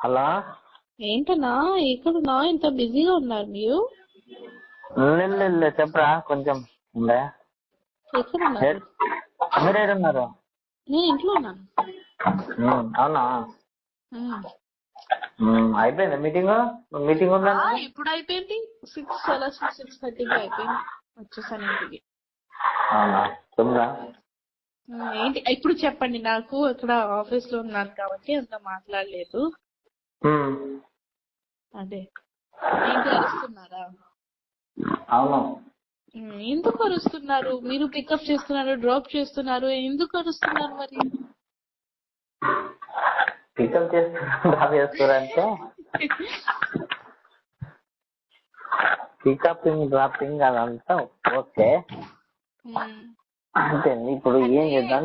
Hello? ఏంటన్నా ఎక్కడన్నా ఇంత బిజీగా ఉన్నారు మీరు? చెప్పరా కొంచెం ఉందా ఎక్కడున్నారు? మీరు ఏడున్నారు? నేను ఇంట్లో ఉన్నాను. అవునా? అయిపోయిందా మీటింగ్? మీటింగ్ ఉందా? ఇప్పుడు అయిపోయింది. సిక్స్ అలా సిక్స్ సిక్స్ థర్టీకి అయిపోయింది. వచ్చేసాను ఇంటికి. ఏంటి ఇప్పుడు చెప్పండి నాకు ఇక్కడ ఆఫీస్లో ఉన్నాను కాబట్టి అంత మాట్లాడలేదు. అదే. అరుస్తున్నారా అవును. ఎందుకు అరుస్తున్నారు మీరు పికప్ చేస్తున్నారు డ్రాప్ చేస్తున్నారు ఎందుకు అరుస్తున్నారు మరి? పికప్ చేస్తున్నారు పికపింగ్ డ్రాపింగ్ అదంతా ఓకే. అంతే ఇప్పుడు ఏం చేద్దాం?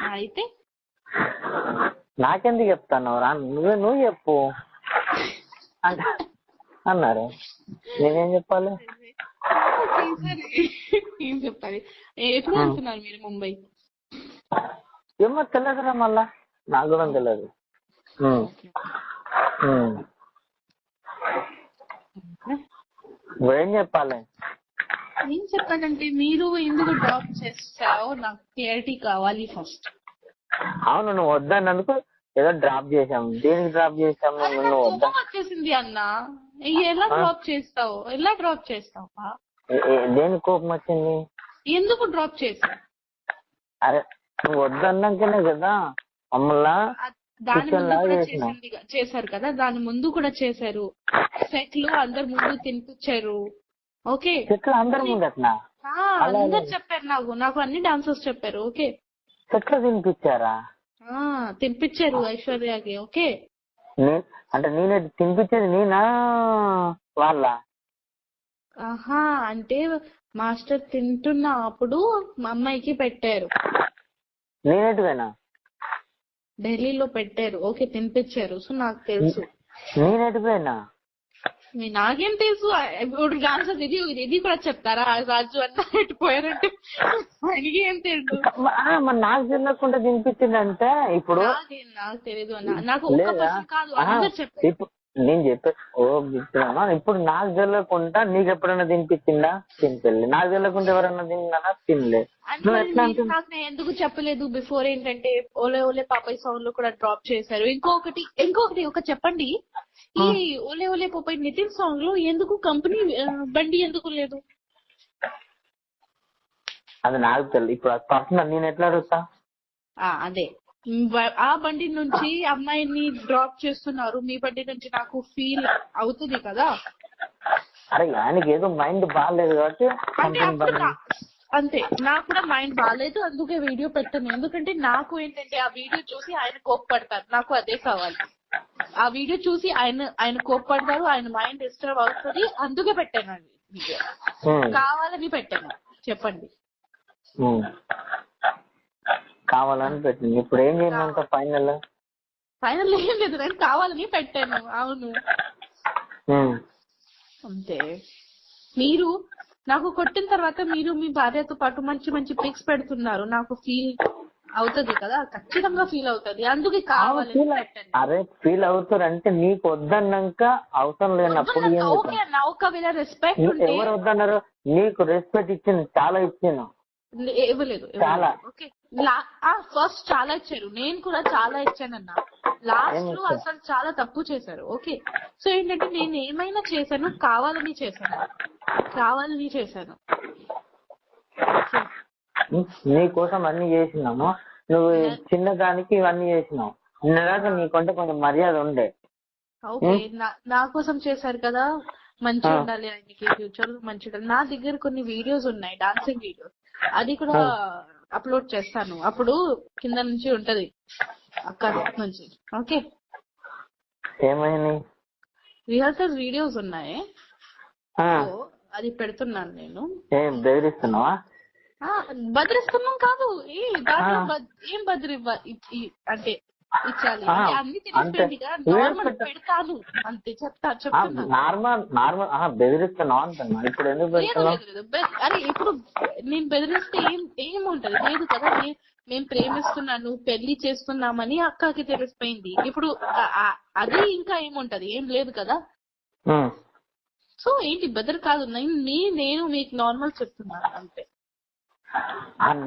అయితే? నాకెందుకు చెప్తాను రా? నువ్వే నువ్వు చెప్పు. అన్నారు. నేనేం చెప్పాలి? ఏం చెప్పాలి? ఏ- ఎప్పుడు వెళ్తున్నారు మీరు ముంబై? ఏమో తెలియదురా మళ్ళా. నాకు కూడా తెలియదు. నువ్వేం చెప్పాలి? ఏం చెప్పాలంటే మీరు ఎందుకు డ్రాప్ చేస్తావో నాకు క్లారిటీ కావాలి ఫస్ట్ అవును నువ్వు వద్దన్నందుకు ఏదో డ్రాప్ చేసాం దేనికి డ్రాప్ చేసాము నువ్వు వద్దా? కోపం వచ్చేసింది అన్న. ఎలా డ్రాప్ చేస్తావు? ఎలా డ్రాప్ చేస్తావా? ఏ- ఏ- దేనికి కోపం వచ్చింది? ఎందుకు డ్రాప్ చేసావు అరే నువ్వు వద్దన్నాకనే కదా మమ్మల్ని దాని Kitchen ముందు లాగా కూడా చేసినాం. చేసింది చేశారు కదా? దాని ముందు కూడా చేశారు. సెట్లో అందరు ముందు తినిపించారు. ఓకే. అందరి ముందు అట్లా ఆ, అందరు చెప్పారు నాకు. నాకు అన్ని డాన్సర్స్ చెప్పారు. ఓకే. చెట్లు తినిపించారా? ఆ తినిపించారు ఐశ్వర్యకి. ఓకే. అంటే నేనే తినిపించేది నేనా? వాళ్ళ? ఆహా అంటే మాస్టర్ తింటున్న అప్పుడు మా అమ్మాయికి పెట్టారు. నేనేటివేనా? ఢిల్లీలో పెట్టారు. ఓకే తినిపించారు. సో నాకు తెలుసు. నేనేటిపోయినా మీ నాకేం తెలుసు? ఇప్పుడు డాన్సర్ ఇది ఇది కూడా చెప్తారా? రాజు అన్న పోయారంటే ఆయనకి ఏం తెలుసు? మరి నాకు తెలియకుండా తినిపించిందంటే ఇప్పుడు నాకేం నాకు తెలియదు అన్న. నాకు ఒక్క పర్సన్ కాదు అందరు చెప్పారు ఇప్పుడు నేను చెప్పే ఓ ఇప్పుడు నాకు తెలియకుండా నీకు ఎప్పుడైనా తినిపించిందా? తినిపెళ్ళి నాకు తెలియకుండా ఎవరైనా తిన్నానా తినలే. అంటే నువ్వు మరి ఎట్లా మీరు అంటున్నావు? నాకు నేను ఎందుకు చెప్పలేదు? బిఫోర్ ఏంటంటే ఓలే ఓలే పాపయ్య సాంగ్లో కూడా డ్రాప్ చేశారు. ఇంకొకటి ఇంకొకటి ఒక చెప్పండి. ఈ ఓలే ఓలే పాపయ్య నితిన్ సాంగ్లో ఎందుకు కంపెనీ బండి ఎందుకు లేదు? అది నాకు తెలియదు ఇప్పుడు పర్సనల్ నేను ఎట్లా అడుగుతా? అదే. ఆ బండి నుంచి అమ్మాయిని డ్రాప్ చేస్తున్నారు. మీ బండి నుంచి నాకు ఫీల్ అవుతుంది కదా? అరే ఆయనకి ఏదో మైండ్ బాగాలేదు కాబట్టి అంతే నాకు కూడా మైండ్ బాగాలేదు అందుకే వీడియో పెట్టాను. ఎందుకంటే నాకు ఏంటంటే ఆ వీడియో చూసి ఆయన కోప్పడతారు. నాకు అదే కావాలి. ఆ వీడియో చూసి ఆయన ఆయన కోప్పడతారు ఆయన మైండ్ డిస్టర్బ్ అవుతుంది. అందుకే పెట్టాను వీడియో. కావాలని పెట్టాను. చెప్పండి. కావాలని పెట్టింది. ఇప్పుడు ఏం చేయమంట ఫైనల్ ఫైనల్ ఏం లేదు నేను కావాలని పెట్టాను అవును. అంతే. మీరు నాకు కొట్టిన తర్వాత మీరు మీ భార్యతో పాటు మంచి మంచి పిక్స్ పెడుతున్నారు. నాకు ఫీల్ అవుతుంది కదా ఖచ్చితంగా ఫీల్ అవుతుంది. అందుకే కావాలని పెట్టాను. అరే ఫీల్ అవుతారంటే నీకు వద్దన్నాక అవసరం లేనప్పుడు ఒకవేళ రెస్పెక్ట్ ఎవరు వద్దన్నారు? నీకు రెస్పెక్ట్ ఇచ్చింది చాలా ఇచ్చాను ఇవ్వలేదు. ఓకే. ఫస్ట్ చాలా ఇచ్చారు. నేను కూడా చాలా ఇచ్చానన్న. లాస్ట్లో? అసలు చాలా తప్పు చేశారు. ఓకే. సో ఏంటంటే నేను ఏమైనా చేశాను కావాలని చేశాను. కావాలని చేశాను. నీ కోసం అన్ని చేసినాము. నువ్వు చిన్న దానికి ఇవన్నీ చేసినావు. నిన్నదాకా నీకంటే కొంచెం మర్యాద ఉండే. ఓకే. నా- నా కోసం చేశారు కదా. మంచిగా. ఉండాలి ఆయనకి ఫ్యూచర్ మంచి ఉండాలి. నా దగ్గర కొన్ని వీడియోస్ ఉన్నాయి డాన్సింగ్ వీడియోస్ అది కూడా అప్లోడ్ చేస్తాను. అప్పుడు కింద నుంచి ఉంటది. అక్కడ నుంచి. ఓకే. ఏమైంది? రిహర్సల్ వీడియోస్ ఉన్నాయి. అది పెడుతున్నాను నేను. బెదిరిస్తున్నావా? బెదిరిస్తున్నాం కాదు. ఏ దాంట్లో ఏం బెదిరి అంటే ఇచ్చాలి. అన్ని తెలిసిపోయింది కదా. నార్మల్ పెడతాను. అంతే చెప్తా నార్మల్ నార్మల్ అంటున్నా ఇప్పుడు ఎందుకు అరే నేను బెదిరిస్తే ఏం ఏముంటది? లేదు కదా నేను ప్రేమిస్తున్నాను పెళ్ళి చేస్తున్నామని అక్కకి తెలిసిపోయింది. ఇప్పుడు అది ఇంకా ఏముంటది? ఏం లేదు కదా. సో ఏంటి బెదర్ కాదు? నేను మీకు నార్మల్ చెప్తున్నాను అంతే.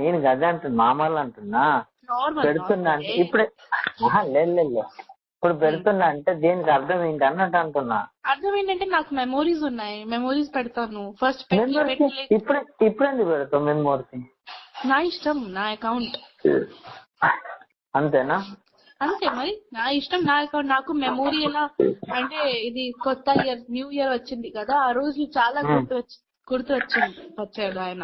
నేను గదే అంటున్నా మామూలు అంటున్నా. నార్మల్ పెడుతున్నా అంటే ఇప్పుడే లేదు లేదు. ఇప్పుడు పెడుతున్నా అంటే దీనికి అర్థం ఏంటి అన్నట్టు అంటున్నా. అర్థం ఏంటంటే నాకు మెమోరీస్ ఉన్నాయి. మెమోరీస్ పెడతాను. ఫస్ట్ ఇప్పుడే ఇప్పుడు ఎందుకు పెడతావు మెమోరీస్? నా ఇష్టం నా అకౌంట్. అంతేనా? అంతే మరి. నా ఇష్టం నా అకౌంట్. నాకు మెమోరీ ఎలా అంటే ఇది కొత్త ఇయర్ న్యూ ఇయర్ వచ్చింది కదా. ఆ రోజు చాలా గుర్తు వచ్చి గుర్తు వచ్చింది వచ్చాడు ఆయన.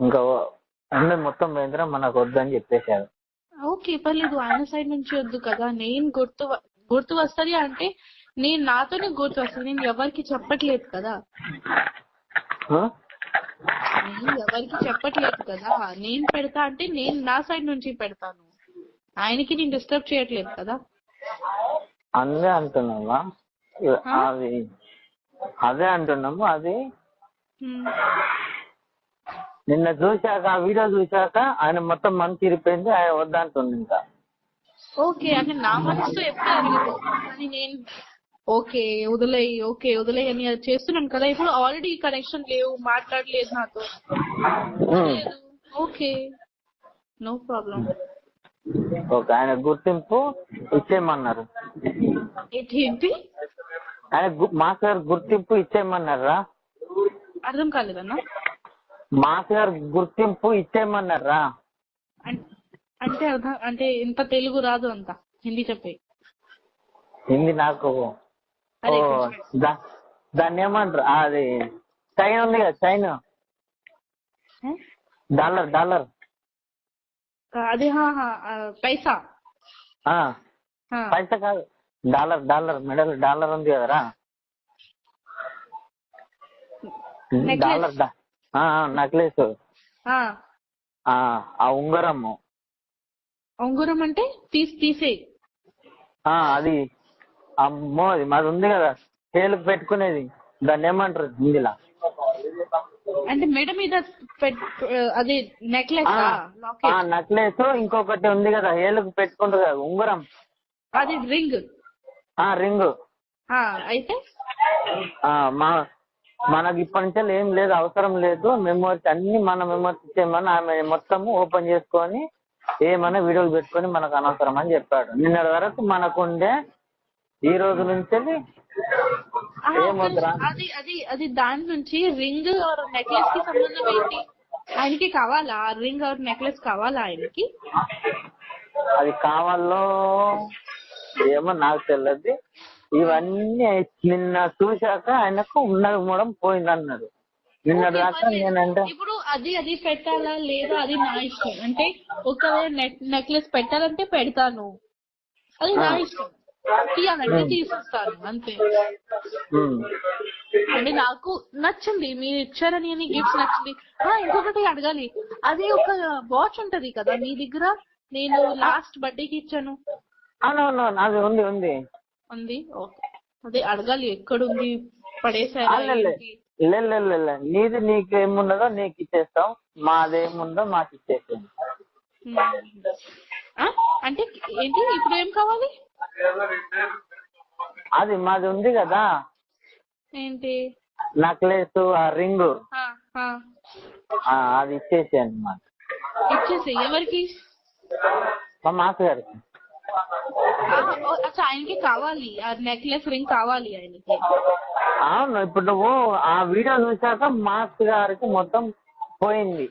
ఇంకా అన్నీ మొత్తం పోయిందిరా మనకు వద్దని చెప్పేశారు. ఓకే పర్లేదు ఆయన సైడ్ నుంచి వద్దు కదా. నేను గుర్తు గుర్తు వస్తుంది అంటే నేను నాతోనే గుర్తు వస్తుంది. నేను ఎవరికి చెప్పట్లేదు కదా? నేను ఎవరికి చెప్పట్లేదు కదా. నేను పెడతా అంటే నేను నా సైడ్ నుంచి పెడతాను. ఆయనకి నేను డిస్టర్బ్ చేయట్లేదు కదా. అదే అంటున్నావా? ఆ? అది అదే అంటున్నాము అది. నిన్న చూశాక ఆ వీడియో చూశాక ఆయన మొత్తం మనసు ఇరిపోయింది ఆయన వద్దంటుంది ఇంకా. ఓకే అంటే నా ఎప్పుడు కానీ నేను ఓకే వదిలేయి ఓకే వదిలేయి అని అది చేస్తున్నాను కదా. ఇప్పుడు ఆల్రెడీ కనెక్షన్ లేవు మాట్లాడలేదు నాతో. ఓకే నో ప్రాబ్లం ఓకే ఆయన గుర్తింపు ఇచ్చేయమన్నారు. ఏంటి ఆయన మాస్టర్ గారు గుర్తింపు ఇచ్చేయమన్నారా? అర్థం కాలేదన్నా? మాస్టర్ గారు గుర్తింపు ఇచ్చేయమన్నారా? అంటే అంటే ఇంత తెలుగు రాదు అంత హిందీ చెప్పే. హిందీ నాకు దాన్ని ఏమంటారు అది చైన్ ఉంది కదా చైన్? Dollar dollar. అదే పైసా. పైసా కాదు డాలర్ డాలర్ మెడల్ డాలర్ ఉంది కదరా. Dollar necklace. ఆ, ఉంగరము. ఉంగరం అంటే తీసి తీసేయి. ఆ అది. అమ్మో అది మాది ఉంది కదా. చేలుకు పెట్టుకునేది. దాన్ని ఏమంటారు హిందీలా అంటే మెడ మీద అది నెక్లెస్? నెక్లెస్ ఇంకొకటి ఉంది కదా. ఏలుకు పెట్టుకుంటారు కదా ఉంగరం. అది రింగ్. ఆ రింగ్. అయితే? మా మనకి ఇప్పటి నుంచి ఏం లేదు అవసరం లేదు. మెమోరీస్ అన్ని మన మెమోరీస్ ఇచ్చేయమని ఆమె మొత్తం ఓపెన్ చేసుకొని ఏమైనా వీడియోలు పెట్టుకొని మనకు అనవసరం అని చెప్పాడు. నిన్నటి వరకు మనకుండే ఈ రోజు నుంచి? అది అది అది దాని నుంచి రింగ్ ఆర్ నెక్లెస్కి సంబంధం ఏంటి? ఆయనకి కావాలా? రింగ్ ఆర్ నెక్లెస్ కావాలా ఆయనకి? అది కావాలో ఏమో నాకు తెలియదు ఇవన్నీ నిన్న చూశాక ఆయనకు ఉన్నది కూడా పోయింది అన్నాడు నిన్నటి దాకా నేనంటే ఇప్పుడు అది అది పెట్టాలా లేదా? అది నా ఇష్టం. అంటే ఒకవేళ నెక్లెస్ పెట్టాలంటే పెడతాను. అది నా ఇష్టం. తీయాలంటే తీసేస్తాను అంతే. అంటే నాకు నచ్చింది. మీరు ఇచ్చారని అని గిఫ్ట్స్ నచ్చింది. ఇంకొకటి అడగాలి. అదే ఒక వాచ్ ఉంటది కదా మీ దగ్గర? నేను లాస్ట్ బర్త్డేకి ఇచ్చాను. అవునవును అది ఉంది ఉంది. ఉంది. ఓకే. అదే అడగాలి ఎక్కడుంది? పడేసారా. నీది నీకు ఏమున్నదో నీకు ఇచ్చేస్తాం. మాదేముందో మాకు ఇచ్చేస్తాం? అంటే ఏంటి? ఇప్పుడు ఏం కావాలి? అది మాది ఉంది కదా. ఏంటి? నెక్లెస్ ఆ రింగ్. అది ఇచ్చేసేయండి మాకు ఇచ్చేసి ఎవరికి? మా మాస్ గారికి అచ్చా ఆయనకి కావాలి. ఆ నెక్లెస్ రింగ్ కావాలి ఆయనకి. అవును ఇప్పుడు నువ్వు ఆ వీడియో చూసాక మాస్ గారికి మొత్తం పోయింది.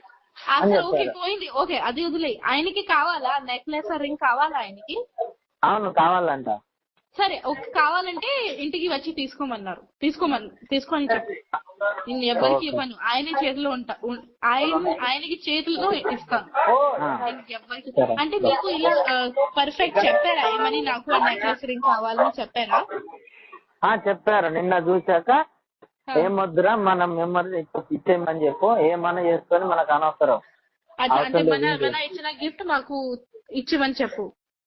అసలు ఓకే పోయింది. ఓకే అది వదిలే ఆయనకి కావాలా? నెక్లెస్ రింగ్ కావాలా ఆయనకి? అవును కావాలంట. సరే ఒక కావాలంటే ఇంటికి వచ్చి తీసుకోమన్నారు. తీసుకోమని తీసుకొని చెప్పు నేను ఎవరికి ఇవ్వను. ఆయన చేతిలో ఉంటా. ఆయన ఆయనకి చేతులతో ఇస్తాను. ఎవ్వరికి అంటే మీకు ఇలా పర్ఫెక్ట్ చెప్పారా? ఏమని నాకు ఆ నెక్లెస్ రింగ్ కావాలని చెప్పారా? ఆ, చెప్పారు. నిన్న చూసాక ఏమొద్దురా మనం మెమరీ ఇచ్చేయమని చెప్పు. ఏమన్నా చేసుకొని మనకు అనవసరం. అంటే మన ఇచ్చిన గిఫ్ట్ మాకు ఇచ్చిమని చెప్పు.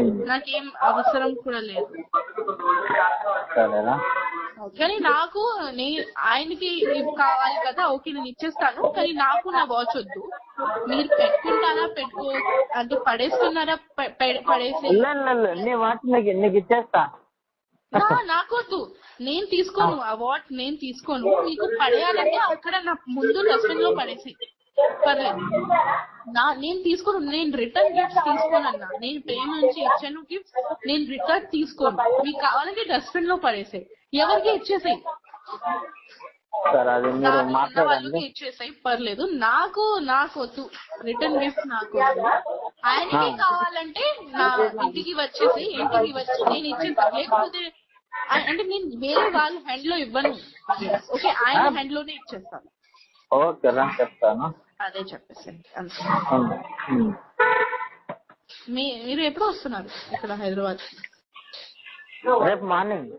నాకేం అవసరం కూడా లేదు. కానీ నాకు నే ఆయనకి కావాలి కదా ఓకే నేను ఇచ్చేస్తాను. కానీ నాకు నా వాచ్ వద్దు. మీరు పెట్టుకుంటారా పెట్టుకో అంటే పడేస్తున్నారా పడేసి నీ నీకు నీకు ఇచ్చేస్తా. నా- నాకు వద్దు. నేను తీసుకోను ఆ వాచ్ నేను తీసుకోను. మీకు పడేయాలంటే అక్కడ నా ముందు డస్ట్బిన్లో పడేసి పర్లేదు. నా నేను తీసుకోను నేను రిటర్న్ గిఫ్ట్స్ తీసుకోను అన్న నేను ప్రేమ నుంచి ఇచ్చాను గిఫ్ట్స్ నేను రిటర్న్ తీసుకోను. మీకు కావాలంటే డస్ట్బిన్లో పడేసాయి. ఎవరికి ఇచ్చేసాయి? వాళ్ళకి ఇచ్చేసాయి. పర్లేదు. నాకు నాకు వద్దు. రిటర్న్ గిఫ్ట్ నాకు ఆయనకి కావాలంటే నా ఇంటికి వచ్చేసి ఇంటికి వచ్చి నేను ఇచ్చేస్తాను లేకపోతే అంటే నేను వేరే వాళ్ళ హ్యాండ్లో ఇవ్వను. ఓకే? ఆయన హ్యాండ్లోనే ఇచ్చేస్తాను. ఓకే చెప్తాను. అదే చెప్పేసండి ఉమ్. మీ మీరు ఎప్పుడు వస్తున్నారు ఇక్కడ హైదరాబాద్? రేపు మార్నింగ్.